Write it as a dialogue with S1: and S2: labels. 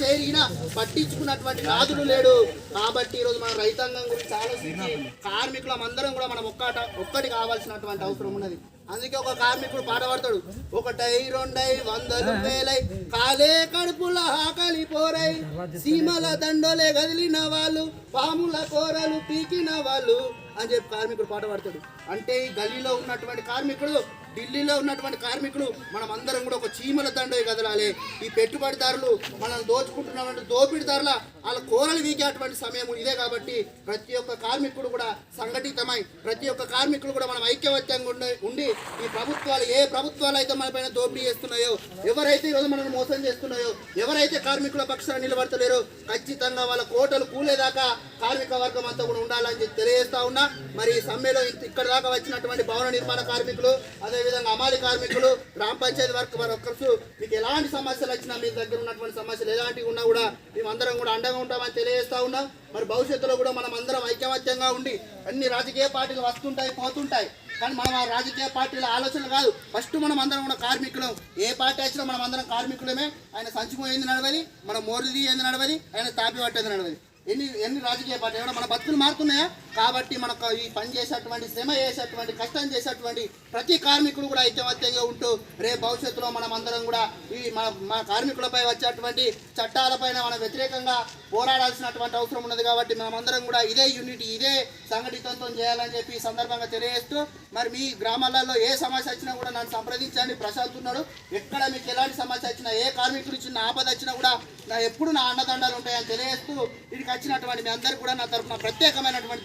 S1: చేరిగిన పట్టించుకున్నటువంటి నాదుడు లేడు. కాబట్టి ఈరోజు మన రైతాంగం గురించి ఆలోచించి కార్మికులం అందరం కూడా మనం ఒక్కట ఒక్కటి కావాల్సినటువంటి అవసరం ఉన్నది. అందుకే ఒక కార్మికుడు పాట పాడతాడు. ఒకటై రెండై వందలు వేలై కాలే కడుపుల హాక పోరై సీమల దండోలే కదిలిన వాళ్ళు పాముల కూరలు పీకిన వాళ్ళు అని చెప్పి కార్మికుడు పాట పాడతాడు. అంటే ఈ గల్లీలో ఉన్నటువంటి కార్మికుడు ఢిల్లీలో ఉన్నటువంటి కార్మికులు మనం అందరం కూడా ఒక చీమల దండే కదలాలి. ఈ పెట్టుబడిదారులు మనల్ని దోచుకుంటున్నటువంటి దోపిడిదారుల వాళ్ళ కూరలు వీకేటువంటి సమయం ఇదే కాబట్టి ప్రతి ఒక్క కార్మికుడు కూడా సంఘటితమై ప్రతి ఒక్క కార్మికుడు కూడా మనం ఐక్యవత్యంగా ఉండి ఉండి ఈ ప్రభుత్వాలు ఏ ప్రభుత్వాలు అయితే మన పైన దోపిడీ చేస్తున్నాయో ఎవరైతే ఈరోజు మనల్ని మోసం చేస్తున్నాయో ఎవరైతే కార్మికులు పక్షాన నిలబడతలేరు. ఖచ్చితంగా వాళ్ళ కోటలు కూలేదాకా కార్మిక వర్గం అంతా కూడా ఉండాలని చెప్పి తెలియజేస్తా ఉన్నా. మరి ఈ సమ్మెలో ఇక్కడ దాకా వచ్చినటువంటి భవన నిర్మాణ కార్మికులు అదేవిధంగా అమాలి కార్మికులు గ్రామ పంచాయతీ వర్క్ వర్కర్స్ మీకు ఎలాంటి సమస్యలు వచ్చినా మీ దగ్గర ఉన్నటువంటి సమస్యలు ఎలాంటివి ఉన్నా కూడా మేమందరం కూడా అండగా ఉంటామని తెలియజేస్తా ఉన్నాం. మరి భవిష్యత్తులో కూడా మనం అందరం ఐకమత్యంగా ఉండి అన్ని రాజకీయ పార్టీలు వస్తుంటాయి పోతుంటాయి. కానీ మనం ఆ రాజకీయ పార్టీల ఆలోచనలు కాదు. ఫస్ట్ మనం అందరం కూడా కార్మికులం. ఏ పార్టీ వచ్చినా మనం అందరం కార్మికులమే. ఆయన సంచిపోయింది నడవది మన మోర్లు ఏంది నడవది ఆయన తాపి పట్టేది నడవది. ఎన్ని ఎన్ని రాజకీయ పార్టీలు మన బతుకులు మారుతున్నాయా? కాబట్టి మనకు ఈ పని చేసేటువంటి శ్రమ చేసేటువంటి కష్టం చేసేటువంటి ప్రతి కార్మికుడు కూడా ఐక్యమత్యంగా ఉంటూ రేపు భవిష్యత్తులో మనం అందరం కూడా ఈ మన మా కార్మికులపై వచ్చేటువంటి చట్టాలపైన మనం వ్యతిరేకంగా పోరాడాల్సినటువంటి అవసరం ఉన్నది కాబట్టి మనం అందరం కూడా ఇదే యూనిటీ ఇదే సంఘటితంతో చేయాలని చెప్పి ఈ సందర్భంగా తెలియజేస్తూ మరి మీ గ్రామాలలో ఏ సమస్య వచ్చినా కూడా నన్ను సంప్రదించండి ప్రశాంత్ ఉన్నాడు. ఎక్కడ మీకు ఎలాంటి సమస్య వచ్చినా ఏ కార్మికులు చిన్న ఆపద వచ్చినా కూడా నా ఎప్పుడు నా అన్నదండాలు ఉంటాయని తెలియజేస్తూ వీడికి వచ్చినటువంటి మీ అందరికీ కూడా నా తరఫున ప్రత్యేకమైనటువంటి